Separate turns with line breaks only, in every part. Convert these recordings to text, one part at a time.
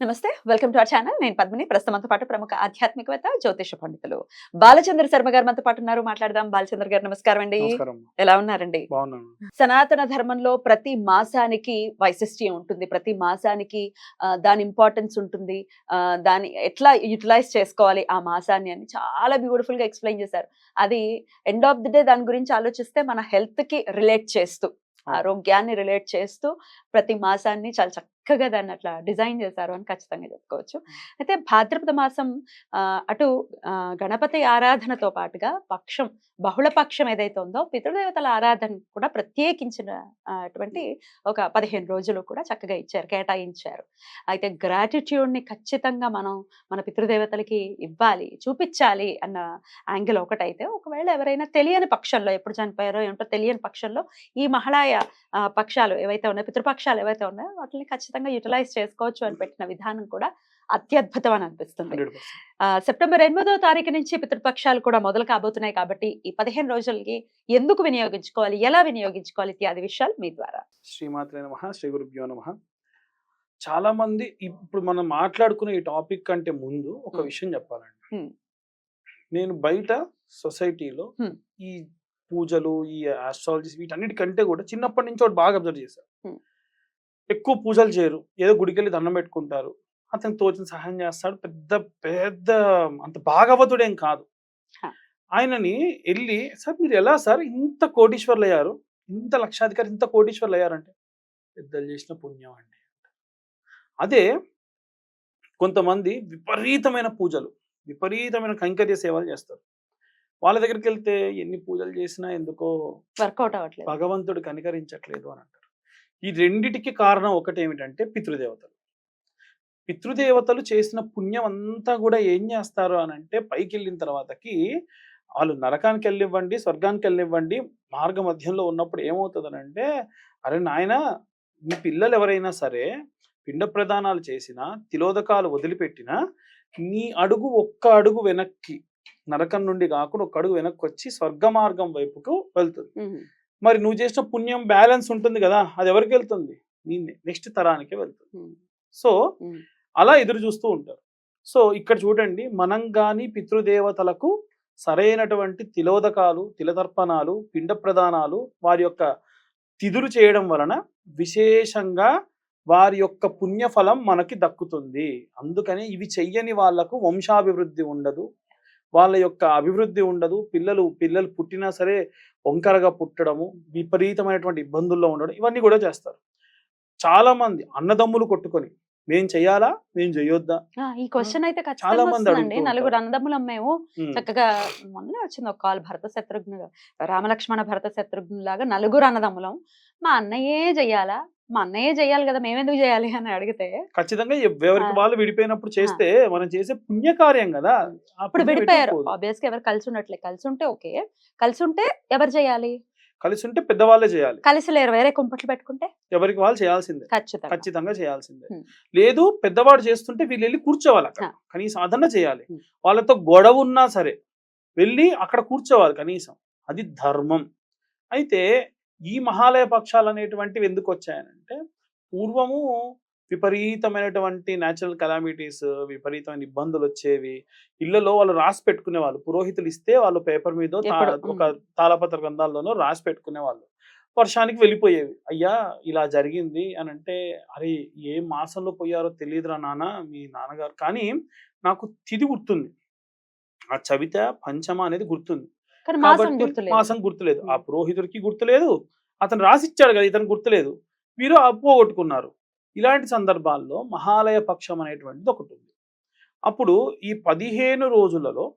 నమస్తే welcome to our channel. నేను పద్మిని. ప్రస్తుతంతో పాటు ప్రముఖ ఆధ్యాత్మికవేత్త జ్యోతిష పండితులు బాలచంద్ర శర్మ గారు మనతో పాటు ఉన్నారు. మాట్లాడదాం. బాలచంద్ర గారు నమస్కారం అండి. ఎలా ఉన్నారండి? సనాతన ధర్మంలో ప్రతి మాసానికి వైశిష్ట్యం ఉంటుంది. ప్రతి మాసానికి దాని ఇంపార్టెన్స్ ఉంటుంది. ఆ, దాన్ని ఎట్లా యూటిలైజ్ చేసుకోవాలి ఆ మాసాన్ని అని చాలా బ్యూటిఫుల్గా ఎక్స్ప్లెయిన్ చేశారు. అది ఎండ్ ఆఫ్ ది డే దాని గురించి ఆలోచిస్తే మన హెల్త్కి రిలేట్ చేస్తూ ఆరోగ్యాన్ని రిలేట్ చేస్తూ ప్రతి మాసాన్ని చాలా చక్కగా దాన్ని అట్లా డిజైన్ చేశారు అని ఖచ్చితంగా చెప్పుకోవచ్చు. అయితే భాద్రపద మాసం ఆ, అటు గణపతి ఆరాధనతో పాటుగా పక్షం బహుళ పక్షం ఏదైతే ఉందో పితృదేవతల ఆరాధన కూడా ప్రత్యేకించిన అటువంటి ఒక పదిహేను రోజులు కూడా చక్కగా ఇచ్చారు కేటాయించారు. అయితే గ్రాటిట్యూడ్ని ని ఖచ్చితంగా మనం మన పితృదేవతలకి ఇవ్వాలి చూపించాలి అన్న యాంగిల్ ఒకటైతే ఒకవేళ ఎవరైనా తెలియని పక్షంలో ఎప్పుడు చనిపోయారో ఏంటో తెలియని పక్షంలో ఈ మహళాయ ఆ, పక్షాలు ఏవైతే ఉన్నాయో పితృపక్షాలు ఏవైతే ఉన్నాయో వాటిని ఖచ్చితంగా యూటిలైజ్ చేసుకోవచ్చు అని పెట్టిన విధానం కూడా అత్యద్భుతం అని అనిపిస్తుంది సెప్టెంబర్ ఎనిమిదో తారీఖు నుంచి పితృపక్షాలు కూడా మొదలు కాబోతున్నాయి కాబట్టి ఈ పదిహేను రోజులకి ఎందుకు వినియోగించుకోవాలి ఎలా వినియోగించుకోవాలి ఇత్యాది విషయాలు మీ ద్వారా
శ్రీమాత్రే నమ శ్రీ గురుభ్యో నమ చాలా మంది ఇప్పుడు మనం మాట్లాడుకునే ఈ టాపిక్ కంటే ముందు ఒక. విషయం చెప్పాలండి. నేను బయట సొసైటీలో. ఈ పూజలు ఈ ఆస్ట్రాలజీస్ వీటన్నిటికంటే కూడా చిన్నప్పటి నుంచి ఒకటి బాగా అబ్జర్వ్ చేశాను. ఎక్కువ పూజలు చేయరు. ఏదో గుడికి వెళ్ళి దండం పెట్టుకుంటారు. అతనికి తోచిన సహాయం చేస్తాడు. పెద్ద పెద్ద అంత భాగవతుడేం కాదు. ఆయనని వెళ్ళి సార్ మీరు ఎలా సార్? ఇంత కోటీశ్వర్లు అయ్యారు ఇంత లక్షాధికారి ఇంత కోటీశ్వర్లు అయ్యారంటే పెద్దలు చేసిన పుణ్యం అండి. అదే కొంతమంది విపరీతమైన పూజలు విపరీతమైన కైంకర్య సేవలు చేస్తారు. వాళ్ళ దగ్గరికి వెళ్తే ఎన్ని పూజలు చేసినా ఎందుకో
వర్కౌట్ అవ్వట్లేదు.
భగవంతుడు కనికరించట్లేదు అని అంటారు. ఈ రెండిటికి కారణం ఒకటి ఏమిటంటే పితృదేవతలు. పితృదేవతలు చేసిన పుణ్యం అంతా కూడా ఏం చేస్తారు అని అంటే పైకి వెళ్ళిన తర్వాతకి వాళ్ళు నరకానికి వెళ్ళివ్వండి స్వర్గానికి వెళ్ళివ్వండి మార్గ మధ్యంలో ఉన్నప్పుడు ఏమవుతుంది అంటే అరే నాయన మీ పిల్లలు ఎవరైనా సరే పిండ ప్రదానాలు చేసినా తిలోదకాలు వదిలిపెట్టినా నీ అడుగు ఒక్క అడుగు వెనక్కి నరకం నుండి కాకుండా ఒక్క అడుగు వెనక్కి వచ్చి స్వర్గ మార్గం వైపుకు వెళ్తుంది. మరి నువ్వు చేసిన పుణ్యం బ్యాలెన్స్ ఉంటుంది కదా అది ఎవరికి వెళ్తుంది? నీ నెక్స్ట్ తరానికి వెళ్తుంది. సో. అలా ఎదురు చూస్తూ ఉంటారు. సో ఇక్కడ చూడండి మనం గాని పితృదేవతలకు సరైనటువంటి తిలోదకాలు తిలతర్పణాలు పిండ ప్రదానాలు వారి యొక్క తిథులు చేయడం వలన విశేషంగా వారి యొక్క పుణ్యఫలం మనకి దక్కుతుంది. అందుకని ఇవి చెయ్యని వాళ్ళకు వంశాభివృద్ధి ఉండదు. వాళ్ళ యొక్క అభివృద్ధి ఉండదు. పిల్లలు పిల్లలు పుట్టినా సరే వంకరగా పుట్టడము విపరీతమైనటువంటి ఇబ్బందుల్లో ఉండడం ఇవన్నీ కూడా చేస్తారు. చాలా మంది అన్నదమ్ములు కొట్టుకొని మేం చెయ్యాలా? మేం చెయ్యొద్దా?
ఈ క్వశ్చన్ అయితే
చాలా మంది
నలుగురు. అన్నదమ్ములం మేము
ఉమ్,
చక్కగా మొన్ననే వచ్చింది ఒక కాల్ భరత శత్రుఘ్న రామలక్ష్మణ భరత శత్రుఘ్న లాగా నలుగురు అన్నదమ్ములం. మా అన్నయ్యే చెయ్యాలా మా అన్నయ్యే చెయ్యాలి కదా మేమెందుకు చేయాలి అని అడిగితే
ఖచ్చితంగా ఎవ్- ఎవరికి. వాళ్ళు విడిపోయినప్పుడు చేస్తే మనం చేసే పుణ్యకార్యం కదా పుణ్యం
విడిపోయారు. ఆబ్వియస్గా ఎవరు కలిసి ఉండట్లే కలిసి ఉంటే ఓకే. కలిసి ఉంటే ఎవరు చేయాలి
కలిసి ఉంటే పెద్దవాళ్ళే చేయాలి
కలిసి లేరు వేరే కుంపట్లు పెట్టుకుంటే?
ఎవరికి వాళ్ళు చేయాల్సిందే.
ఖచ్చితంగా.
చేయాల్సిందే. లేదు పెద్దవాడు చేస్తుంటే వీళ్ళు వెళ్ళి కూర్చోవాలి అక్కడ. కనీసం అదన్నా చేయాలి. వాళ్ళతో గొడవ ఉన్నా సరే వెళ్ళి అక్కడ కూర్చోవాలి కనీసం. అది ధర్మం. అయితే ఈ మహాలయ పక్షాలు అనేటువంటివి ఎందుకు వచ్చాయనంటే పూర్వము విపరీతమైనటువంటి న్యాచురల్ కలామిటీస్ విపరీతమైన ఇబ్బందులు వచ్చేవి. ఇళ్ళలో వాళ్ళు రాసి పెట్టుకునే వాళ్ళు పురోహితులు ఇస్తే వాళ్ళు పేపర్ మీద? ఒక తాళపత్ర గ్రంథాల్లోనో రాసి పెట్టుకునే వాళ్ళు వర్షానికి వెళ్ళిపోయేవి. అయ్యా ఇలా జరిగింది అని అంటే అరే ఏ మాసంలో పోయారో తెలియదురా నాన్న మీ నాన్నగారు. కానీ నాకు తిది గుర్తుంది. ఆ చవిత పంచమ అనేది గుర్తుంది. కాబట్టి
గుర్తులేదు.
మాసం గుర్తులేదు. ఆ. పురోహితుడికి గుర్తులేదు. అతను రాసిచ్చాడు కదా ఇతను గుర్తులేదు. వీరు అపోగొట్టుకున్నారు ఇలాంటి సందర్భాల్లో మహాలయ పక్షం అనేటువంటిది ఒకటి ఉంది. అప్పుడు ఈ పదిహేను రోజులలో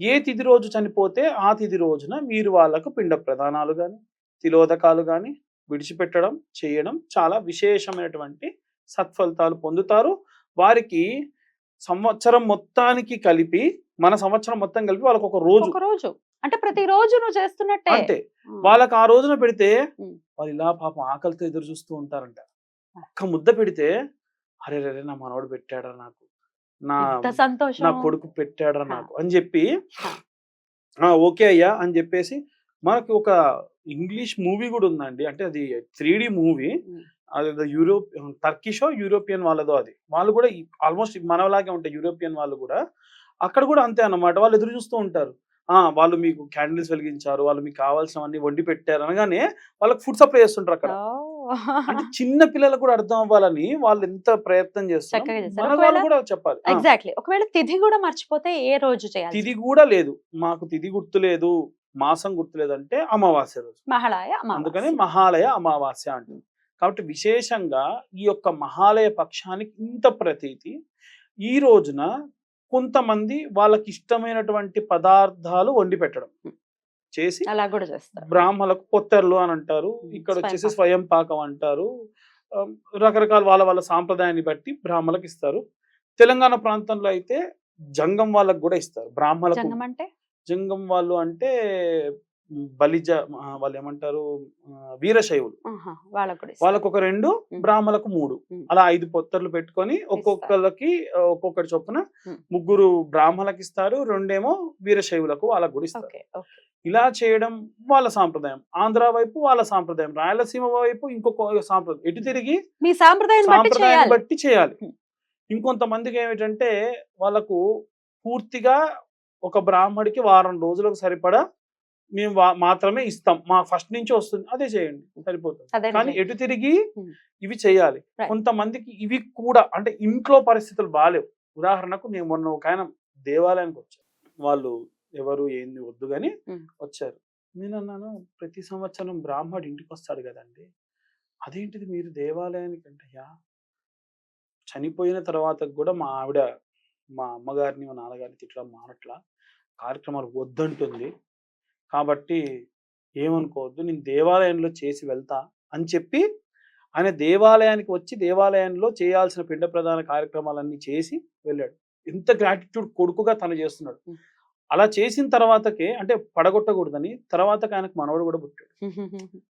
ఏ తిథి రోజు చనిపోతే ఆ తిథి రోజున మీరు వాళ్ళకు పిండ ప్రదానాలు కానీ తిలోదకాలు కానీ విడిచిపెట్టడం చేయడం చాలా విశేషమైనటువంటి సత్ఫలితాలు పొందుతారు. వారికి సంవత్సరం మొత్తానికి కలిపి మన సంవత్సరం మొత్తం కలిపి వాళ్ళకి ఒక రోజు.
ఒక రోజు. అంటే ప్రతి రోజు నువ్వు చేస్తున్నట్టే.
అంతే. వాళ్ళకి ఆ రోజున పెడితే. వాళ్ళు ఇలా పాపం ఆకలితో ఎదురు చూస్తూ ఉంటారంట. ఒక్క ముద్ద పెడితే అరే రే నా మనవడు పెట్టాడా నాకు? నా
ఎంత
నా
సంతోషం
కొడుకు పెట్టాడా. నాకు? అని చెప్పి
హా.
"ఆ, ఓకే అయ్యా అని చెప్పేసి మనకి ఒక ఇంగ్లీష్ మూవీ కూడా ఉందండి. అంటే అది త్రీ డి మూవీ. అది యూరోప్ టర్కిషో యూరోపియన్ వాళ్ళదో అది. వాళ్ళు కూడా ఆల్మోస్ట్ మనలాగే ఉంటాయి యూరోపియన్ వాళ్ళు కూడా. అక్కడ కూడా అంతే అన్నమాట. వాళ్ళు ఎదురు చూస్తూ ఉంటారు. వాళ్ళు మీకు క్యాండిల్స్ వెలిగించారు వాళ్ళు మీకు కావాల్సినవన్నీ వండి పెట్టారు అనగానే వాళ్ళకి ఫుడ్ సప్లై చేస్తుంటారు అక్కడ. అంటే చిన్న పిల్లలకు కూడా అర్థం అవ్వాలని వాళ్ళు ఎంత ప్రయత్నం కూడా చెప్పాలి.
ఎగ్జాక్ట్లీ ఒకవేళ తిథి కూడా మర్చిపోతే ఏ రోజు చేయాలి?
తిది కూడా లేదు. మాకు తిది గుర్తులేదు. మాసం గుర్తులేదు అంటే అమావాస్య రోజు.
మహళాయ
అందుకని. మహాలయ అమావాస్య అంటుంది. కాబట్టి విశేషంగా ఈ యొక్క మహాలయ పక్షానికి ఇంత ప్రతీతి. ఈ రోజున కొంతమంది వాళ్ళకి ఇష్టమైనటువంటి పదార్థాలు వండి పెట్టడం. చేసి
అలా కూడా చేస్తారు.
బ్రాహ్మణులకు పొత్తర్లు అని అంటారు. ఇక్కడ వచ్చేసి
స్వయం
పాకం అంటారు. రకరకాల వాళ్ళ వాళ్ళ సాంప్రదాయాన్ని బట్టి బ్రాహ్మణులకు ఇస్తారు. తెలంగాణ ప్రాంతంలో అయితే జంగం వాళ్ళకు కూడా ఇస్తారు. బ్రాహ్మణులకు
జంగం అంటే?
జంగం వాళ్ళు అంటే బలిజ వాళ్ళు ఏమంటారు వీరశైవులు.
వాళ్ళకు
ఒక రెండు
మ్.
బ్రాహ్మణులకు మూడు. అలా ఐదు పొత్తర్లు పెట్టుకొని ఒక్కొక్కరికి ఒక్కొక్కటి చొప్పున. ముగ్గురు బ్రాహ్మణులకు ఇస్తారు రెండేమో వీరశైవులకు వాళ్ళకు కూడా ఇస్తారు. ఇలా చేయడం వాళ్ళ సాంప్రదాయం. ఆంధ్ర వైపు వాళ్ళ సాంప్రదాయం. రాయలసీమ వైపు ఇంకొక సాంప్రదాయం. ఎటు తిరిగి
మీ సాంప్రదాయం బట్టి
సాంప్రదాయాన్ని
చేయాలి.
బట్టి చేయాలి. ఇంకొంతమందికి ఏమిటంటే వాళ్ళకు పూర్తిగా ఒక బ్రాహ్మడికి వారం రోజులకు సరిపడా మేము మాత్రమే ఇస్తాం. మా ఫస్ట్ నుంచి వస్తుంది. అదే చేయండి. సరిపోతుంది. కానీ. ఎటు తిరిగి. ఇవి చేయాలి. కొంతమందికి ఇవి కూడా అంటే ఇంట్లో పరిస్థితులు బాగాలేవు ఉదాహరణకు నేను మొన్న ఒక ఆయన దేవాలయానికి వచ్చాను. వాళ్ళు ఎవరు ఏంది వద్దు కానీ. వచ్చారు. నేను అన్నాను ప్రతి సంవత్సరం బ్రాహ్మడు ఇంటికి వస్తాడు కదండి. అదేంటిది మీరు దేవాలయానికి అంటే యా? చనిపోయిన తర్వాత కూడా మా ఆవిడ మా అమ్మగారిని మా నాన్నగారిని తిట్టడం మానట్లా కార్యక్రమాలు వద్దంటుంది. కాబట్టి ఏమనుకోవద్దు నేను దేవాలయంలో చేసి వెళ్తా అని చెప్పి ఆయన దేవాలయానికి వచ్చి దేవాలయంలో చేయాల్సిన పిండ ప్రధాన కార్యక్రమాలన్నీ చేసి వెళ్ళాడు. ఎంత గ్రాటిట్యూడ్ కొడుకుగా తను చేస్తున్నాడు. అలా చేసిన తర్వాతకే అంటే పడగొట్టకూడదని తర్వాతకి ఆయనకు మనవడు కూడా పుట్టాడు.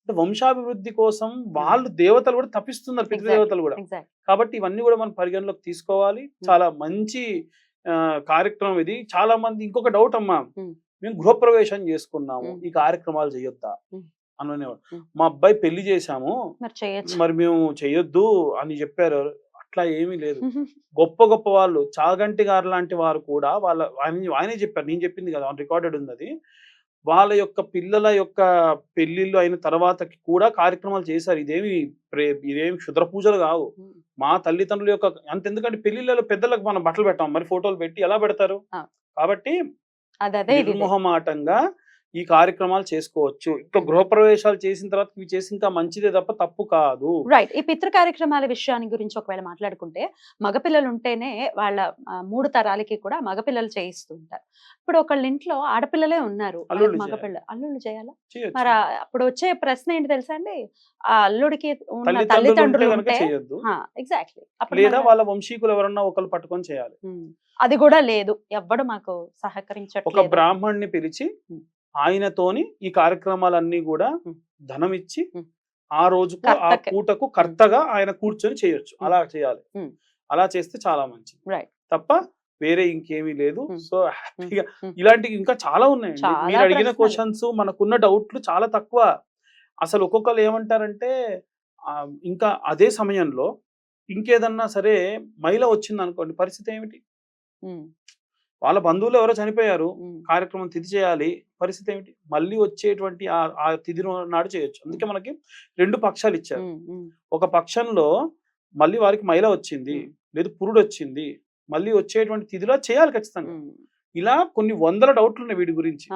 అంటే వంశాభివృద్ధి కోసం వాళ్ళు దేవతలు కూడా తప్పిస్తున్నారు పితృదేవతలు కూడా.
ఎగ్జాక్ట్
కాబట్టి ఇవన్నీ కూడా మనం పరిగణలోకి తీసుకోవాలి. చాలా మంచి కార్యక్రమం ఇది. చాలా మంది ఇంకొక డౌట్ అమ్మా. మేము గృహప్రవేశం చేసుకున్నాము. ఈ కార్యక్రమాలు చేయొద్దా. అని అనేవాడు
Hmm.
మా అబ్బాయి పెళ్ళి చేశాము.
మరి
మేము చెయ్యొద్దు అని చెప్పారు. అట్లా ఏమీ లేదు. గొప్ప గొప్ప వాళ్ళు చాగంటి గారు లాంటి వారు కూడా వాళ్ళ ఆయన ఆయనే చెప్పారు. నేను చెప్పింది కదా రికార్డెడ్ ఉంది అది వాళ్ళ యొక్క పిల్లల యొక్క పెళ్ళిళ్ళు అయిన తర్వాతకి కూడా కార్యక్రమాలు చేశారు. ఇదేమి ఇదేమి క్షుద్ర పూజలు కావు. మా తల్లిదండ్రుల యొక్క అంత ఎందుకంటే పెళ్ళిళ్ళలో పెద్దలకు మనం బట్టలు పెట్టాం. మరి ఫోటోలు పెట్టి ఎలా పెడతారు. కాబట్టి
అదే
నిర్మోహమాటంగా ఈ కార్యక్రమాలు చేసుకోవచ్చు. ఇంకా గృహప్రవేశాలు చేసిన తర్వాత ఇవి చేసి ఇంకా మంచిదే తప్ప తప్పు కాదు.
రైట్ ఈ పితృ కార్యక్రమాల విషయాన్ని గురించి ఒకవేళ మాట్లాడుకుంటే మగపిల్లలు ఉంటేనే వాళ్ళ మూడు తరాలకి కూడా మగపిల్లలు చేయిస్తూ ఉంటారు. ఇప్పుడు ఒకళ్ళ ఇంట్లో ఆడపిల్లలే ఉన్నారు. వాళ్ళకి
అల్లుళ్ళు
మగపిల్ల అల్లుళ్ళు చేయాలా. మరి అప్పుడు వచ్చే ప్రశ్న ఏంటి తెలుసా అండి? ఆ అల్లుడికి ఉన్న
తల్లిదండ్రులు ఉంటే
ఎగ్జాక్ట్లీ
లేదా వాళ్ళ వంశీకులు ఎవరన్నా ఒకరు పట్టుకొని చేయాలి.
అది కూడా లేదు. ఎవ్వడు మాకు
ఒక
సహకరించట్లేదు
బ్రాహ్మణ్ణి పిలిచి. ఆయనతోని ఈ కార్యక్రమాలన్నీ కూడా. ధనం ఇచ్చి. ఆ రోజుకు ఆ. పూటకు కర్తగా ఆయన కూర్చొని చేయొచ్చు. అలా చేయాలి. అలా చేస్తే చాలా మంచిది తప్ప వేరే ఇంకేమీ లేదు. సో హ్యాపీగా. ఇలాంటివి ఇంకా చాలా ఉన్నాయండి మీరు అడిగిన. క్వశ్చన్స్ మనకున్న డౌట్లు చాలా తక్కువ అసలు ఒక్కొక్కరు ఏమంటారంటే ఇంకా అదే సమయంలో ఇంకేదన్నా సరే మహిళ వచ్చింది అనుకోండి పరిస్థితి ఏమిటి వాళ్ళ బంధువులు ఎవరో చనిపోయారు. కార్యక్రమం తిథి చేయాలి. పరిస్థితి ఏమిటి? మళ్ళీ వచ్చేటువంటి ఆ తిథి నాడు చేయొచ్చు. అందుకే మనకి రెండు పక్షాలు ఇచ్చారు. ఒక పక్షంలో మళ్ళీ వారికి మహిళ వచ్చింది. లేదు పురుడు వచ్చింది మళ్ళీ వచ్చేటువంటి తిథిలో చేయాలి ఖచ్చితంగా. ఇలా కొన్ని వందల డౌట్లు ఉన్నాయి వీటి గురించి.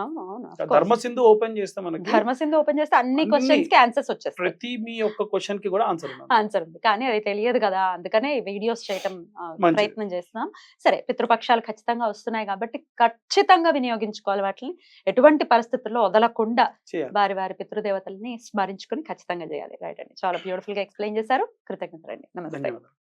ధర్మసింధు ఓపెన్ చేస్తే మనకి
ధర్మసింధు ఓపెన్ చేస్తే అన్ని క్వశ్చన్స్కి ఆన్సర్స్ వచ్చేస్తాయి.
ప్రతి మీ యొక్క క్వశ్చన్కి కూడా ఆన్సర్
ఆన్సర్ ఉంది. కానీ అది తెలియదు కదా. అందుకనే వీడియోస్ చేయటం. ప్రయత్నం చేస్తున్నాం. సరే పితృపక్షాలు ఖచ్చితంగా వస్తున్నాయి కాబట్టి ఖచ్చితంగా వినియోగించుకోవాలి వాటిని. ఎటువంటి పరిస్థితుల్లో వదలకుండా వారి వారి పితృదేవతల్ని స్మరించుకొని ఖచ్చితంగా చేయాలి. రైట్ అండి. చాలా బ్యూటిఫుల్గా ఎక్స్ప్లెయిన్ చేశారు. కృతజ్ఞతలండి నమస్తే.
ధన్యవాదాలు.